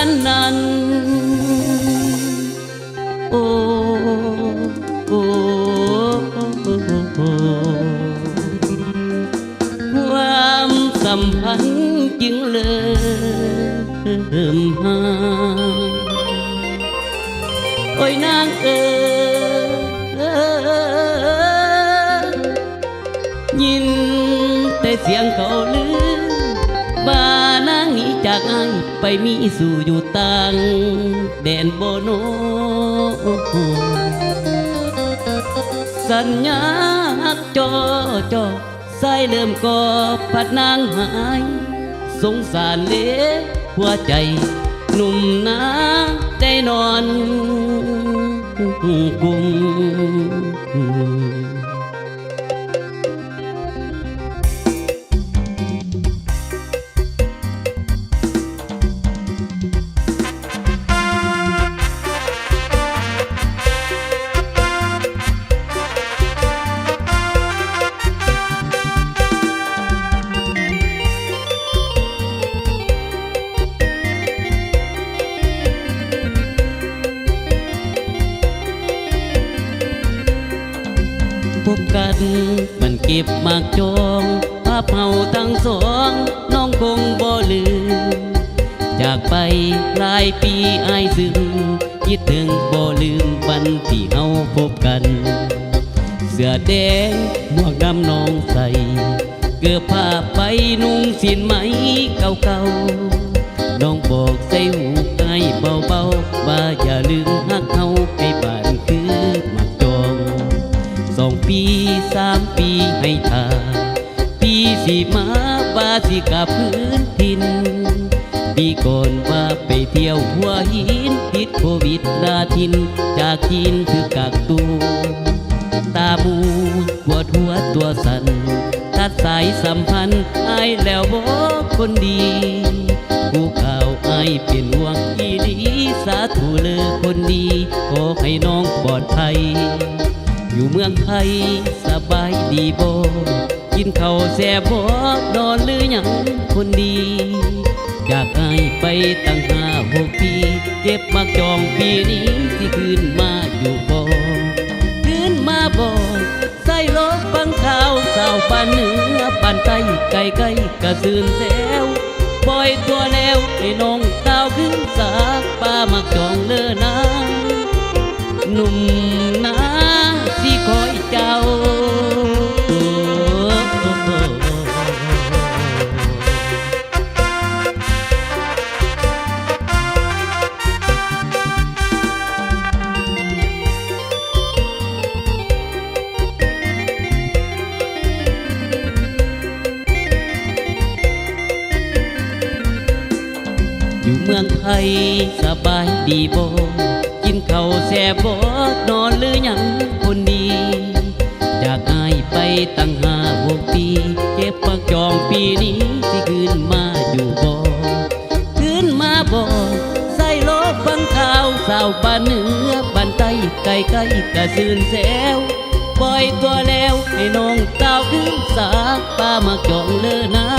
านนั้นโอ้โอ้โอ้ความสัมพันธ์จึงเริ่มห่างโอ้ยนางเอ๋ยยินแต่เสียงเขาลือบ้านางหนี จากอ้ายไปมีสู่อยู่ต่างแดนโบโนสัญญาหักจอจอสายเริ่มก่อพัดนางหาย สงสารเหลหัวใจ หนุ่มนาได้นอนกุม กัน มันเก็บมากจองภาพเฮาทั้งสองน้องคงบ่ลืมจากไปหลายปีอายซึมคิดถึงบ่ลืมวันที่เฮาพบกัน เสื้อแดงหมวกดำน้องใส่เกือบผ้าไปนุ่งสินไหมเก่าๆน้องบอกใส่หูไอ้เบาๆว่าอย่าลืมหักเฮาไปบ้าน ให้ทาปีสีมาว่าสิกับพื้นทินปีก่อนว่าไปเที่ยวหัวหินติดโควิดนาทิน จากจีนถือกักตัวตาบูปวดหัวตัวสันตัดสายสัมพันธ์อแล้วบอกคนดีผู้ข่าวไอเป็นห่วงอีดี สาธุเลยคนดี ขอให้น้องปลอดภัย อยู่เมืองไทยสบายดีบ่กินข้าวแซ่บบ่นอนหรือหยังคนดี อยากให้ไปตั้งห้าหกปี เก็บมาจองปีนี้สิคืนมาอยู่บ่คืนมาบ่ใส่รถฟังข่าวสาวปานเหนือปานใต้ไกลไกลกระซืนแซวปล่อยตัวแล้วให้น้องดาวขึ้นสากป้ามักจองเลอนะหนุ่ม คอยเจ้าอยู่เมืองไทยสบายดีบ่กินข้าวแซ่บบ่นอนหรือหยังคนดี จากอายไปตั้งห้าหกปี เก็บปักจองปีนี้ที่คืนมาอยู่บ่คืนมาบ่ใส่รถฟังข่าวสาวบ้านเหนือบ้านใต้ไกลไกลกะซื่นแซวปล่อยตัวแล้วให้น้องเต้าวขึ้นสากป้ามาจองเลอนะ